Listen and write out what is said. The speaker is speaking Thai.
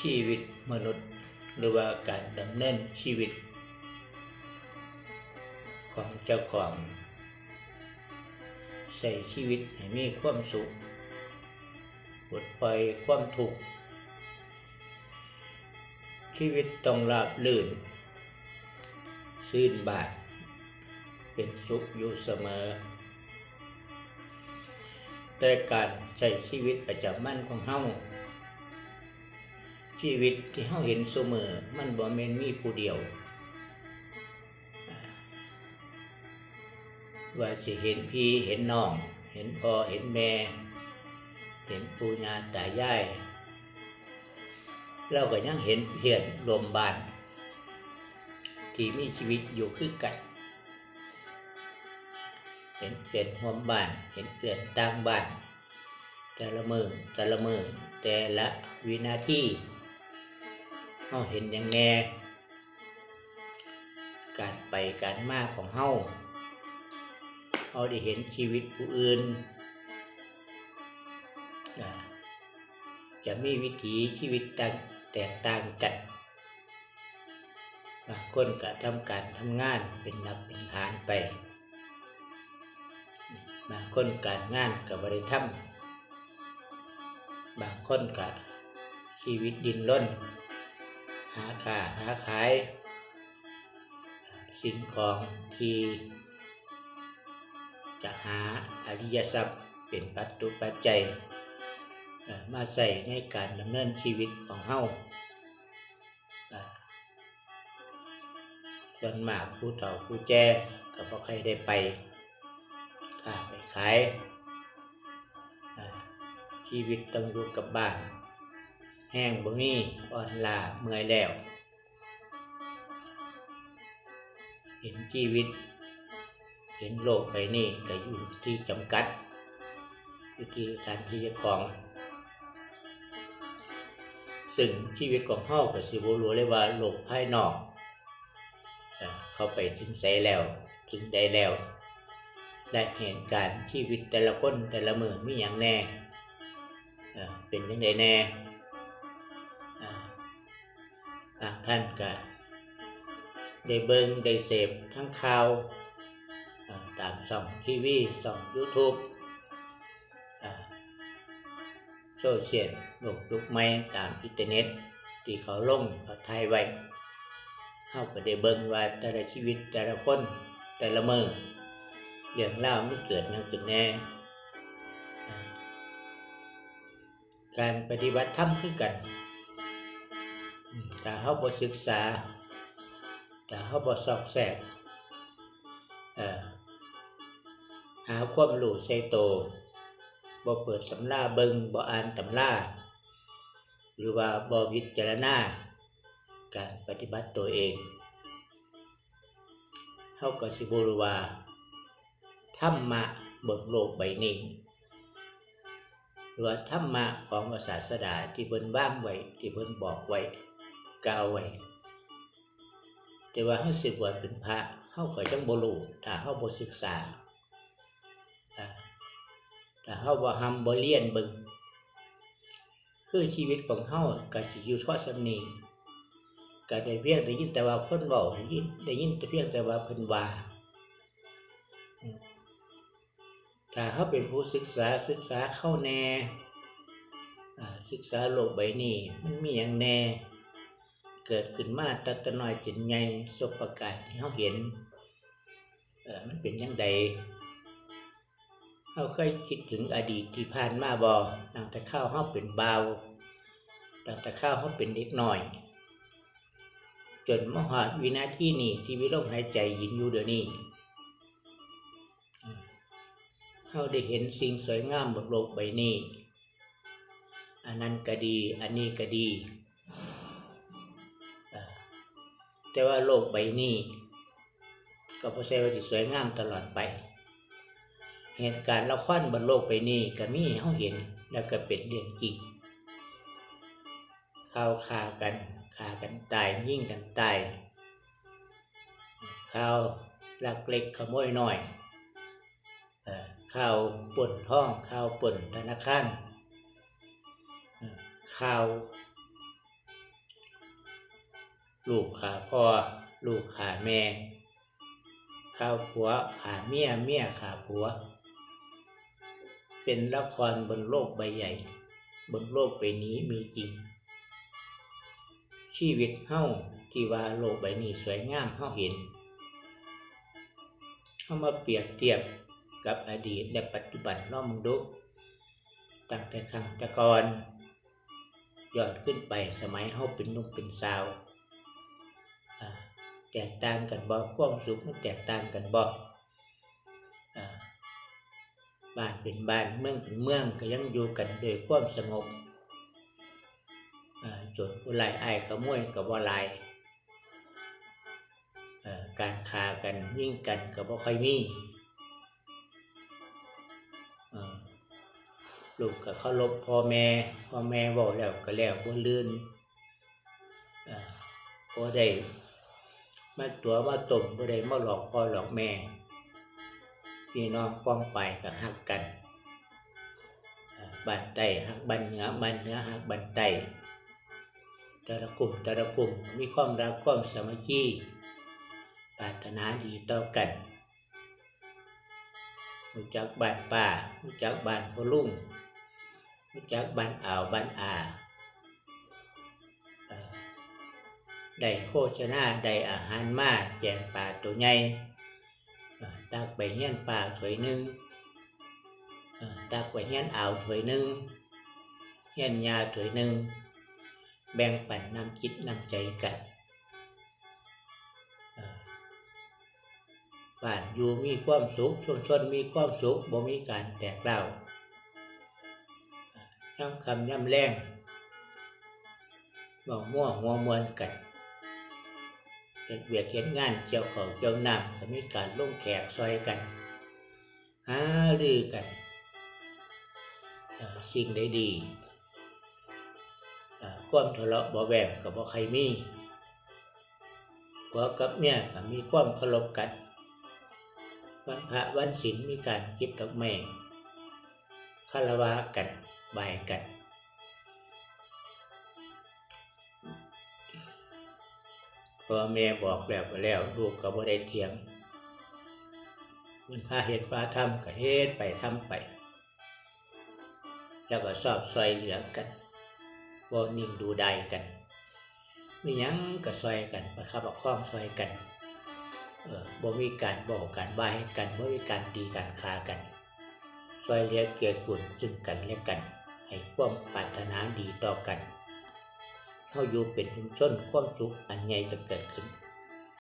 ชีวิตมนุษย์ หรือว่าการดำเนินชีวิต ของเจ้าของใช้ชีวิตให้มีความสุขปลดปล่อยความทุกข์ชีวิตต้องราบลื่น ซื่นบานเป็นสุขอยู่เสมอ แต่การใช้ชีวิตประจำวันของเฮา ชีวิตที่เฮาเห็นเสมอมันบ่แม่นมีผู้เดียว ว่าสิเห็นพี่เห็นน้อง เห็นพ่อเห็นแม่ เห็นปู่ย่าตายายเราก็ยังเห็นเพียนรวมบ้านที่มีชีวิตอยู่คือกันเห็นเพื่อนร่วมบ้าน เห็นเพื่อนต่างบ้าน แต่ละมือแต่ละมือแต่ละวินาทีาเห็นอย่างแน่การไปการมาของเฮาเฮาได้เห็นชีวิตผู้อื่น จะมีวิถีชีวิตต่างแตกต่างกันบางคนก็ทำการทำงานเป็นหลักเป็นฐานไป บางคนการงานกับบริทำบางคนก็ชีวิตดินล้น หาค่าหาขาย สิ่งของที่จะหาอริยทรัพย์เป็นปัจจุปัจจัยมาใส่ในการดำเนินชีวิตของเฮาส่วนมากผู้เฒ่าผู้แก่ก็บ่ใครได้ไปค้าไปขายชีวิตต้องอยู่กับบ้าน แห้งบ่มีอ่อนล้าเมื่อยแล้ว เห็นชีวิต เห็นโลกไปนี่ก็อยู่ที่จำกัด อยู่ที่สถานที่จ้าของ ซึ่งชีวิตของเฮาก็สิบ่รู้เลยว่าโลกภายนอก เข้าไปถึงไสแล้วถึงใดแล้ว และเหตุการณ์ชีวิตแต่ละคนแต่ละมือมีอย่างแน่เอ่อเป็นยังไงแน่ ท่านก็ได้เบิงได้เสพทั้งข่าวตามช่องทีวีช่อง YouTube เอ่อโซเชียลโลกยุคใหม่ตามอินเทอร์เน็ต ที่เขาลงเขาถ่ายไว้เฮาก็ได้เบิงว่าแต่ละชีวิตแต่ละคนแต่ละมือเรื่องรามันเกิดหยังขึ้นแน่ การปฏิบัติธรรมคือกัน อืมถ้าเฮาบ่ศึกษาถ้าเฮาบ่ซอกแซกหาความรู้ใส่โตบ่เปิดตำราเบิงบ่อ่านตำราหรือว่าบพิจารณาการปฏิบัติตัวเองเฮาก็สิบ่รู้ว่าธรรมะบนโลกใบนี้หรือว่าธรรมะของศาสดาที่เพิ่นวางไว้ที่เพิ่นบอกไว้ กล่าวไว้แต่ว่าเฮาสิบวชเป็นพระเฮาก็จังบ่รู้ถ้าเฮาบ่ศึกษาอ่าถ้าเฮาบ่หำบ่เรียนเบิ่งคือชีวิตของเฮาก็สิอยู่ทอดสำนีก็ได้เพียงได้ยินแต่ว่าคนเว้าได้ยินได้ยินแต่เพียงแต่ว่าเพิ่นว่าถ้าเฮาเป็นผู้ศึกษาศึกษาเข้าแน่ศึกษาโลกใบนี้มันมีหยังแน่ เกิดขึ้นมาตัตน้อยจินใหญ่สบประการที่เฮาเห็นเออมันเป็นจังใดเราเคยคิดถึงอดีตที่ผ่านมาบอตั้งแต่ข้าวเฮาเป็นเบาตั้งแต่ข้าวเฮาเป็นเด็กหน้อย จนมหอดวินาทีนี้ที่วิลมหายใจยินอยู่เดี๋ยวนี้เฮาได้เห็นสิ่งสวยงามบนโลกใบนี้อันนั้นก็ดี อันนี้ก็ดี แต่ว่าโลกใบนี้ ก็บ่ใช่ว่าสิสวยงามตลอดไป เหตุการณ์ละครบนโลกไปนี้ก็มีให้เฮาเห็นแล้วก็เป็นเรื่องจริงข่าวฆ่ากันฆ่ากันตายยิ่งกันตายข่าวลักเล็กขโมยน้อยข่าวป่นท้องข่าวป่นธนาคารข่าว ลูกขาพ่อ ลูกขาแม่ข้าวผัวขาเมียเมียขาผัว เป็นละครบนโลกใบใหญ่ บนโลกใบนี้มีจริง ชีวิตเฮาที่ว่าโลกใบนี้สวยงามเฮาเห็นเฮามาเปรียบเทียบกับอดีตและปัจจุบันลอมึงดูตั้งแต่ครั้งต่ก่อนย้อนขึ้นไปสมัยเฮาเป็นนุ่มเป็นสาว แตกต่างกันบ่ความสุขมันแตกต่างกันบ่บ้านเป็นบ้านเมืองเป็นเมืองก็ยังอยู่กันโดยความสงบจรผู้ร้ายอ้ายขโมยก็บ่หลายการฆ่ากันยิ่งกันก็บ่ค่อยมีลูกก็เคารพพ่อแม่พ่อแม่เว้าแล้วก็แล้วบ่ลืนเอ่อได้ มาตัวมาต้มบ่ได้มาหลอกพ่อหลอกแม่ พี่น้องป้องไปก็ฮักกันบ้านใต้ฮักบ้านเหนือบ้านเหนือฮักบ้านใต้แต่ละกลุ่มแต่ละกลุ่มมีความรักความสามัคคีปรารถนาดีต่อกันรู้จักบ้านป่ารู้จักบ้านพลุ่งรู้จักบ้านอ่าวบ้านอา ได้โภชนาได้อาหารมาแจงป่าตัวใหญ่ตักไปเงี้ยนป่าถ้วยหนึ่งตักไปเงี้ยนอ่าวถ้วยหนึ่งเงี้ยนยาถ้วยหนึ่งแบ่งปันน้ำจิตน้ำใจกันเอ่อบ้านอยู่มีความสุขชุมชนมีความสุขบ่มีการแตกเล่าวเอ่อย่ำคำย่ำแรงบอกมั่วหัวมวนกัน ดเวียกเฮ็ดงานเกี่ยวข้าวเกี่ยวน้ำก็มีการลงแขกซอยกันหารือกันสิ่งใดดีเอ่อความทะเลาะเบาะแวงก็บ่ใครมีผัวกับเมียก็มีความเคารพกันวันพระวันศีลมีการเก็บดอกไม้คารวะกันบายกัน พ่อแม่บอกแล้วก็แล้วลูกก็บ่ได้เถียงเพิ่นพาเฮ็ดพาทำก็เฮ็ดไปทำไป แล้วก็สอบซอยเหลือกันบ่นิ่งดูได้กันมียังก็ซอยกันประคับประคองซอยกันเออบ่มีการบอกการบายให้กันบ่มีการตีการฆ่ากันซอยเหลือเกื้อกูลซึ่งกันและกัน ให้ความปรารถนาดีต่อกัน เฮาอยู่เป็นชุมชนความสุขอันใหญ่จะเกิดขึ้น